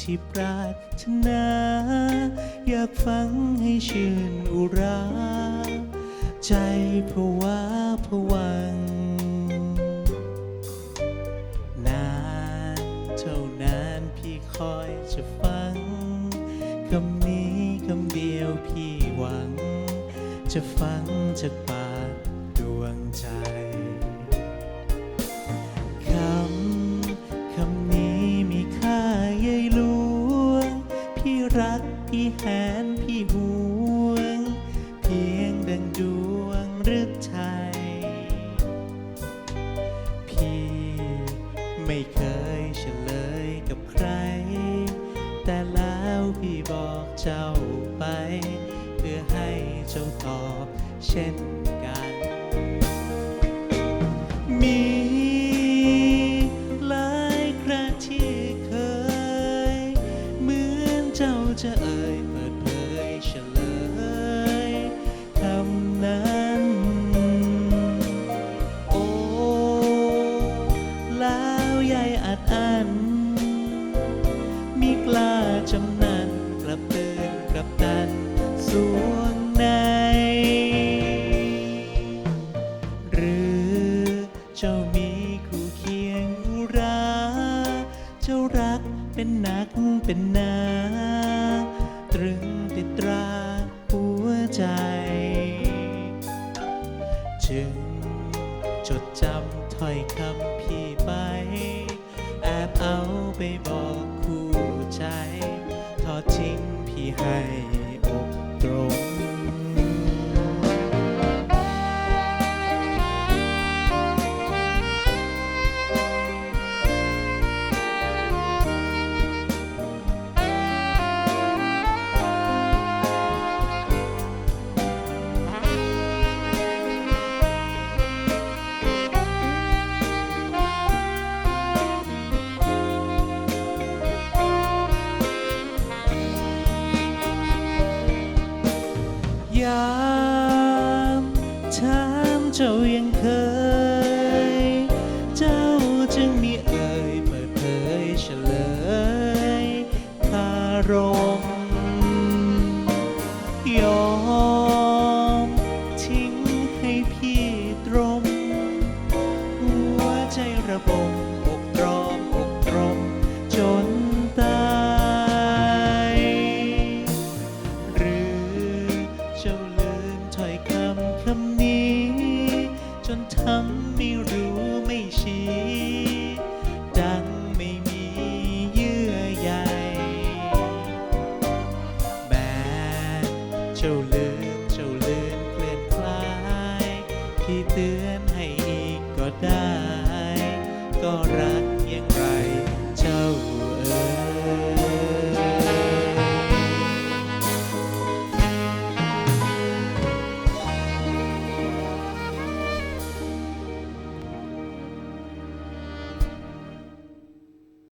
ที่ปรารถนา อยากฟังให้ชื่นอุรา ใจผวาผวัง นานเท่านานพี่คอยจะฟัง คำนี้คำเดียวพี่หวัง จะฟังจากปากดวงใจ ไม่เคยเฉลยกับใคร แต่แล้วพี่บอกเจ้าไป เพื่อให้เจ้าตอบเช่นกัน มีหลายครั้งที่เคย เหมือนเจ้าจะเอ่ย แล้วยายอัดอันมีกล้าจำนันกลับเตือนกลับดันสวงใน หรือเจ้ามีคู่เคียงอุรา เจ้ารักเป็นนักเป็นนา ตรึงติดตราหัวใจ จึงจดจำถ้อยคำ พี่ไปแอบเอาไปบอกคู่ใจ ทอดทิ้งพี่ให้ ยามถามเจ้ายังเคย เจ้าจึงมีเอ่ยเปิดเผยเฉลยคารม นทำไม่รู้ไม่ชี้ ดังไม่มีเยื่อใยแม้เจ้าลืมเจ้าลืมเปลี่ยนคลายที่เตือนให้อีกก็ได้ ก็รัก